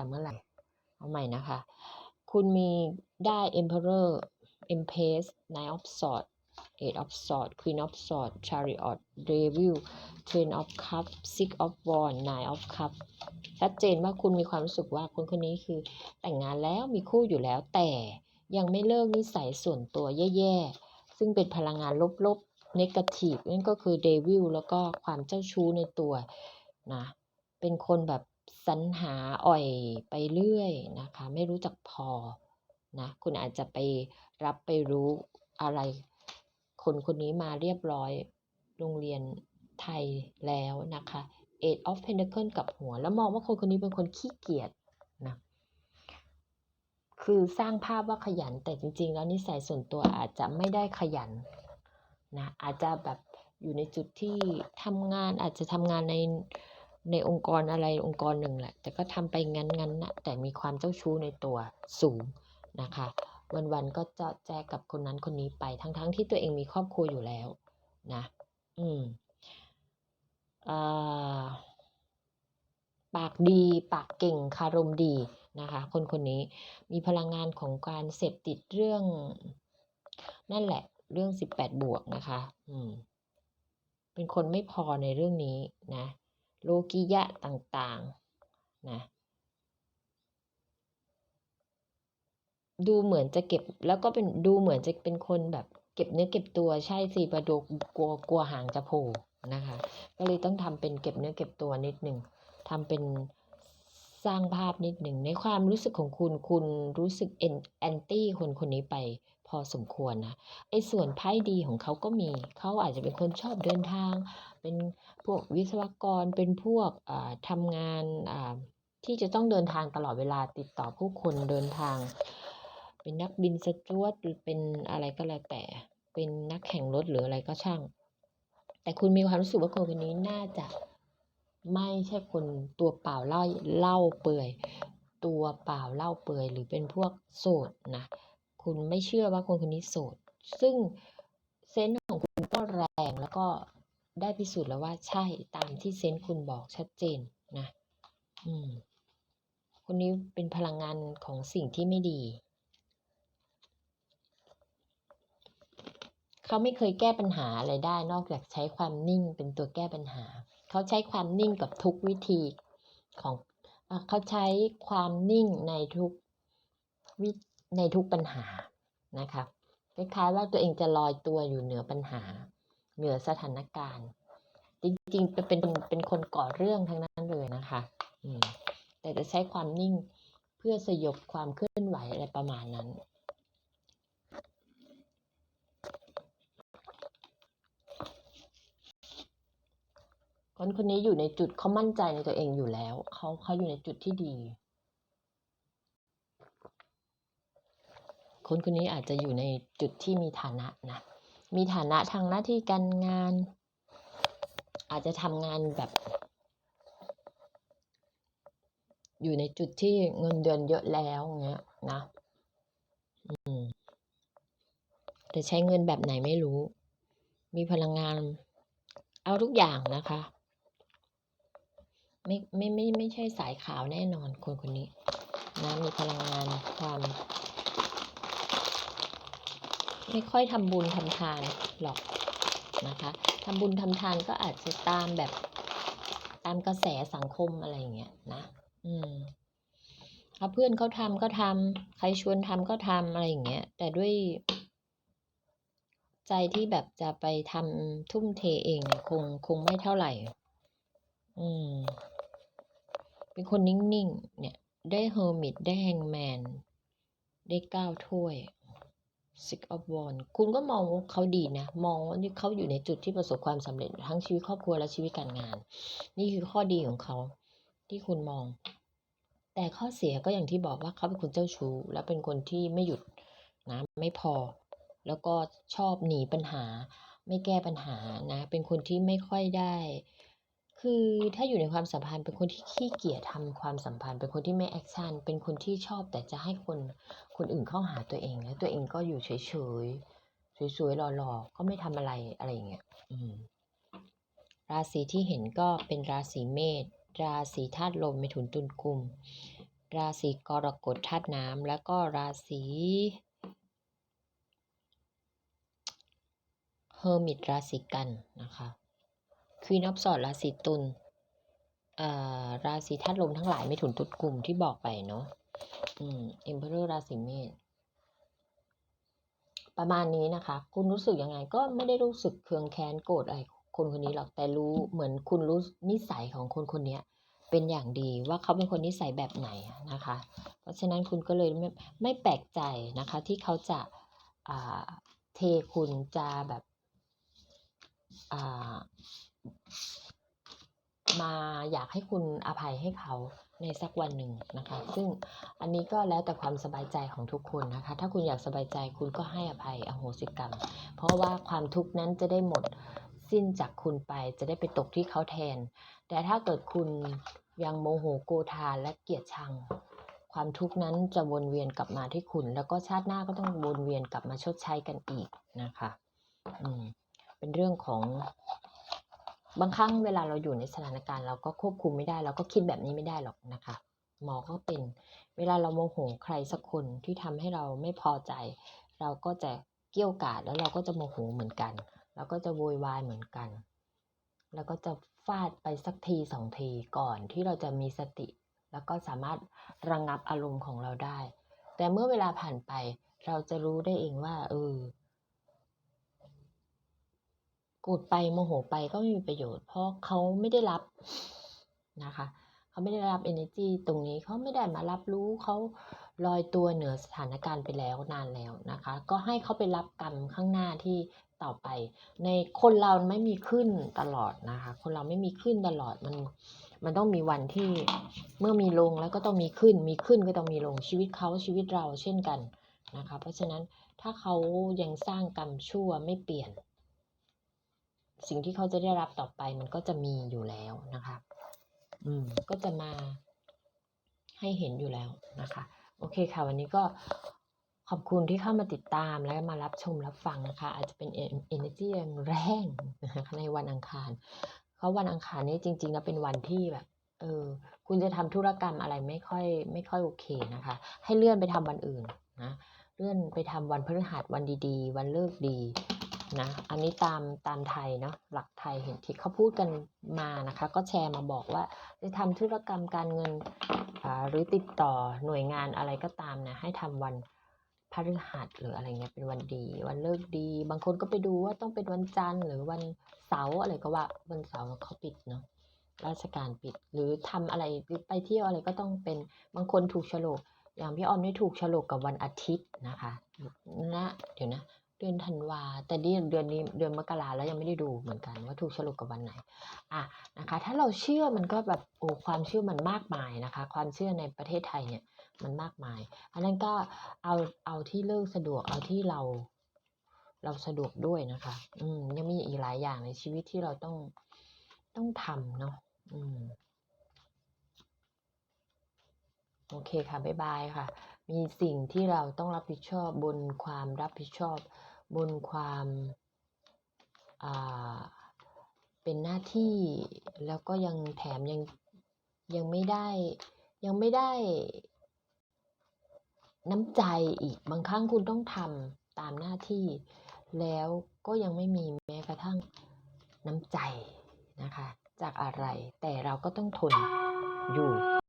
แต่เมื่อไหร่ เอาใหม่นะคะ คุณมีได้ Emperor Empress Nine of Swords Eight of Swords Queen of Swords Chariot Devil Ten of Cups Six of Wands Nine of Cups ชัดเจนว่าคุณมีความรู้สึกว่าคนคนนี้คือแต่งงานแล้วมีคู่อยู่แล้วแต่ยังไม่เลิกนิสัยส่วนตัวแย่ๆ ซึ่งเป็นพลังงานลบๆเนกาทีฟนั่นก็คือเดวิลแล้วก็ความเจ้าชู้ในตัวนะ เป็นคนแบบ สรรหาอ่อยไปเรื่อยนะคะ ไม่รู้จักพอนะคุณอาจจะไปรับไปรู้อะไร คนคนนี้มาเรียบร้อยโรงเรียนไทยแล้วนะคะ Eight of Pentacle กับหัว แล้วมองว่าคนคนนี้เป็นคนขี้เกียจนะคือสร้างภาพว่าขยันแต่จริง ๆ แล้วนิสัยส่วนตัวอาจจะไม่ได้ขยันนะอาจจะแบบอยู่ในจุดที่ทำงานอาจจะทำงานใน ในองค์กรอะไรองค์กรหนึ่งแหละ แต่ก็ทำไปงั้นๆนะแต่มีความเจ้าชู้ในตัวสูงนะคะ วันๆก็จะแจกกับคนนั้นคนนี้ไปทั้งๆทที่ตัวเองมีครอบครัวอยู่แล้วนะ อืมอ่าปากดีปากเก่งคารมดีนะคะ คนคนนี้มีพลังงานของการเสพติดเรื่อง นั่นแหละ เรื่องสิบแปดบวกนะคะ อืม เป็นคนไม่พอในเรื่องนี้นะ โลกิยะต่างๆนะดูเหมือนจะเก็บแล้วก็เป็นดูเหมือนจะเป็นคนแบบเก็บเนื้อเก็บตัวใช่สิประดกกลัวกลัวหางจะโผล่นะคะ ก็เลยต้องทำเป็นเก็บเนื้อเก็บตัวนิดหนึ่งทำเป็นสร้างภาพนิดหนึ่งในความรู้สึกของคุณคุณรู้สึกแอนตี้คนคนนี้ไป พอสมควรนะไอ้ส่วนไพ่ดีของเขาก็มี เขาอาจจะเป็นคนชอบเดินทาง เป็นพวกวิศวกรเป็นพวกทำงานที่จะต้องเดินทางตลอดเวลาติดต่อผู้คนเดินทาง เป็นนักบินสจวตหรือเป็นอะไรก็แล้วแต่ เป็นนักแข่งรถหรืออะไรก็ช่าง แต่คุณมีความรู้สึกว่าคนคนนี้น่าจะไม่ใช่คนตัวเปล่าเล่าเล่าเปื่อย ตัวเปล่าเล่าเปื่อยหรือเป็นพวกโสดนะ คุณไม่เชื่อว่าคนคนนี้โสด ซึ่งเซนส์ของคุณก็แรงแล้วก็ได้พิสูจน์แล้วว่าใช่ตามที่เซนส์คุณบอกชัดเจนนะ อืม คนนี้เป็นพลังงานของสิ่งที่ไม่ดี เขาไม่เคยแก้ปัญหาอะไรได้ นอกจากใช้ความนิ่งเป็นตัวแก้ปัญหา เขาใช้ความนิ่งกับทุกวิธีของอเขาใช้ความนิ่งในทุกวิ ในทุกปัญหานะคะคล้ายๆว่าตัวเองจะลอยตัวอยู่เหนือปัญหา เหนือสถานการณ์ จริงๆเป็นเป็นเป็นคนก่อเรื่องทั้งนั้นเลยนะคะอืมแต่จะใช้ความนิ่งเพื่อสยบความเคลื่อนไหวอะไรประมาณนั้นคนคนนี้อยู่ในจุดเขามั่นใจในตัวเองอยู่แล้ว เขาเขาอยู่ในจุดที่ดี คนคนนี้อาจจะอยู่ในจุดที่มีฐานะนะ มีฐานะทางหน้าที่การงาน อาจจะทำงานแบบ อยู่ในจุดที่เงินเดือนเยอะแล้วเงี้ยนะแต่ใช้เงินแบบไหนไม่รู้ มีพลังงาน เอาทุกอย่างนะคะ ไม่ไม่ไม่ไม่ใช่สายขาวแน่นอนคนคนนี้นะมีพลังงานความ ไม่ค่อยทำบุญทำทานหรอกนะคะทำบุญทำทานก็อาจจะตามแบบตามกระแสสังคมอะไรอย่างเงี้ยนะ อืมถ้าเพื่อนเขาทำก็ทำใครชวนทำก็ทำอะไรอย่างเงี้ย แต่ด้วยใจที่แบบจะไปทำทุ่มเทเองเนี่ยคงคงไม่เท่าไหร่ อืม เป็นคนนิ่งๆ เนี่ย ได้เฮอร์มิตได้แฮงแมน ได้ก้าวถ้วย Six of Wands คุณก็มองว่าเขาดีนะ มองว่าเขาอยู่ในจุดที่ประสบความสำเร็จทั้งชีวิตครอบครัวและชีวิตการงาน นี่คือข้อดีของเขาที่คุณมอง แต่ข้อเสียก็อย่างที่บอกว่าเขาเป็นคนเจ้าชู้ และเป็นคนที่ไม่หยุดนะไม่พอ แล้วก็ชอบหนีปัญหา ไม่แก้ปัญหานะ เป็นคนที่ไม่ค่อยได้ คือถ้าอยู่ในความสัมพันธ์เป็นคนที่ขี้เกียจทำความสัมพันธ์ เป็นคนที่ไม่แอคชั่น เป็นคนที่ชอบแต่จะให้คนคนอื่นเข้าหาตัวเอง แล้วตัวเองก็อยู่เฉยๆสวยๆหล่อๆก็ไม่ทำอะไรอะไรอย่างเงี้ยอืมราศีที่เห็นก็เป็นราศีเมษราศีธาตุลมเมถุนตุลกุม ราศีกรกฎธาตุน้ำแล้วก็ราศีเฮอร์มิตราศีกันนะคะ วีนออฟสอดราศีตุลราศีธาตุลมทั้งหลายไม่ถุนตุดกลุ่มที่บอกไปเนาะอืมเอ็มเพอเรอร์ราศีเมษประมาณนี้นะคะ คุณรู้สึกยังไงก็ไม่ได้รู้สึกเคืองแค้นโกรธอะไรคนคนนี้หรอกแต่รู้เหมือนคุณรู้นิสัยของคนคนนี้เป็นอย่างดีว่าเขาเป็นคนนิสัยแบบไหนนะคะ เพราะฉะนั้นคุณก็เลยไม่ไม่แปลกใจนะคะ ที่เขาจะอ่าเทคุณจะแบบอ่า มาอยากให้คุณอภัยให้เขาในสักวันหนึ่งนะคะ ซึ่งอันนี้ก็แล้วแต่ความสบายใจของทุกคนนะคะ ถ้าคุณอยากสบายใจคุณก็ให้อภัยอโหสิกรรม เพราะว่าความทุกข์นั้นจะได้หมดสิ้นจากคุณไปจะได้ไปตกที่เขาแทน แต่ถ้าเกิดคุณยังโมโหโกธาและเกลียดชัง ความทุกข์นั้นจะวนเวียนกลับมาที่คุณ แล้วก็ชาติหน้าก็ต้องวนเวียนกลับมาชดใช้กันอีกนะคะ อืม เป็นเรื่องของ บางครั้งเวลาเราอยู่ในสถานการณ์เราก็ควบคุมไม่ได้ เราก็คิดแบบนี้ไม่ได้หรอกนะคะ หมอก็เป็น เวลาเราโมโหใครสักคนที่ทำให้เราไม่พอใจ เราก็จะเกี้ยวกาดแล้วเราก็จะโมโหเหมือนกันเราก็จะโวยวายเหมือนกัน แล้วก็จะฟาดไปสักทีสองทีก่อนที่เราจะมีสติ แล้วก็สามารถระงงับอารมณ์ของเราได้ แต่เมื่อเวลาผ่านไปเราจะรู้ได้เองว่าเออ โกรธไปโมโหไปก็ไม่มีประโยชน์ เพราะเขาไม่ได้รับนะคะเขาไม่ได้รับ energy ตรงนี้เขาไม่ได้มารับรู้เขาลอยตัวเหนือสถานการณ์ไปแล้วนานแล้วนะคะ ก็ให้เขาไปรับกรรมข้างหน้าที่ต่อไป ในคนเราไม่มีขึ้นตลอดนะคะ คนเราไม่มีขึ้นตลอดมันมันต้องมีวันที่เมื่อมีลงแล้วก็ต้องมีขึ้น มีขึ้นก็ต้องมีลงชีวิตเขาชีวิตเราเช่นกันนะคะ เพราะฉะนั้นถ้าเขายังสร้างกรรมชั่วไม่เปลี่ยน สิ่งที่เขาจะได้รับต่อไปมันก็จะมีอยู่แล้วนะคะอืมก็จะมาให้เห็นอยู่แล้วนะคะ โอเคค่ะ วันนี้ก็ขอบคุณที่เข้ามาติดตามและมารับชมรับฟังนะคะ อาจจะเป็น energy แรงนะคะในวันอังคาร เพราะวันอังคารนี้จริงๆแล้วเป็นวันที่แบบเออคุณจะทำธุรกรรมอะไรไม่ค่อยไม่ค่อยโอเคนะคะ ให้เลื่อนไปทำวันอื่นนะเลื่อนไปทำวันพฤหัสวันดีๆ วันเลิกดี นะ อันนี้ตามตามไทยเนาะหลักไทยเห็นที่เขาพูดกันมานะคะ ก็แชร์มาบอกว่าจะทำธุรกรรมการเงินหรือติดต่อหน่วยงานอะไรก็ตามนะให้ทำวันพฤหัสหรืออะไรเงี้ยเป็นวันดี วันเลิกดี บางคนก็ไปดูว่าต้องเป็นวันจันทร์หรือวันเสาร์อะไรก็ว่าวันเสาร์เขาปิดเนาะราชการปิดหรือทำอะไรหรือไปเที่ยวอะไรก็ต้องเป็นบางคนถูกฉลกอย่างพี่ออมนี่ถูกฉลกกับวันอาทิตย์นะคะนะเดี๋ยวนะ เดือนธันวา แต่นี่เดือนนี้เดือนมกราแล้วยังไม่ได้ดูเหมือนกันว่าถูกฉลุกกับวันไหน อะนะคะ ถ้าเราเชื่อมันก็แบบโอ้ความเชื่อมันมากมายนะคะ ความเชื่อในประเทศไทยเนี่ยมันมากมาย อันนั้นก็เอาเอาที่เลิกสะดวกเอาที่เรา เราสะดวกด้วยนะคะ อืมยังมีอีกหลายอย่างในชีวิตที่เราต้องต้องทำเนาะอืมโอเคค่ะ บ๊ายบายค่ะ มีสิ่งที่เราต้องรับผิดชอบบนความรับผิดชอบ บนความาเป็นหน้าที่แล้วก็ยังแถมยังยังไม่ได้ยังไม่ได้ น้ำใจอีกบางครั้งคุณต้องทำตามหน้าที่ แล้วก็ยังไม่มีแม้กระทั่งน้ำใจนะคะ จากอะไรแต่เราก็ต้องทนอยู่